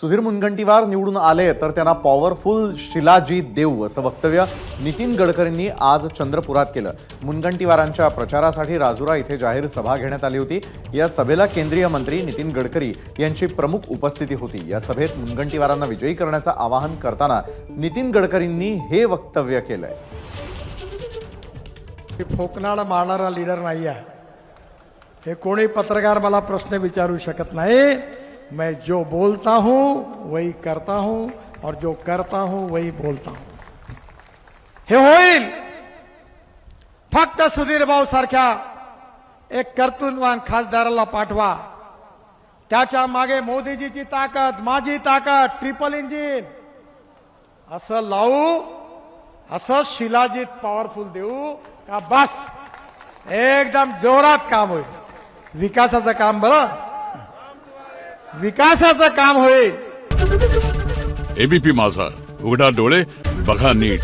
सुधीर मुनगंटीवार निवडून आले तर त्यांना पॉवरफुल शिलाजीत देऊ असं वक्तव्य नितीन गडकरींनी आज चंद्रपुरात केलं. मुनगंटीवारांच्या प्रचारासाठी राजुरा इथे जाहीर सभा घेण्यात आली होती. या सभेला केंद्रीय मंत्री नितीन गडकरी यांची प्रमुख उपस्थिती होती. या सभेत मुनगंटीवारांना विजयी करण्याचं आवाहन करताना नितीन गडकरींनी हे वक्तव्य केलंय. मी फोकनाड मारणारा लीडर नाही आहे हे कोणी पत्रकार मला प्रश्न विचारू शकत नाही. मैं जो बोलता हूं वही करता हूं और जो करता हूं वही बोलता हूं। हे होईल! फक्त सुधीर भाऊ सारख्या एक कर्तृत्वान खासदाराला पाठवा. त्याच्यामागे मोदीजीची ताकद माझी ताकद ट्रिपल इंजिन असं लावू असं शिलाजीत पॉवरफुल देऊ का बस? एकदम जोरात काम होईल. विकासाचं काम बरं? विकासाचं काम होईल. एबीपी माझा. उघडा डोळे बघा नीट.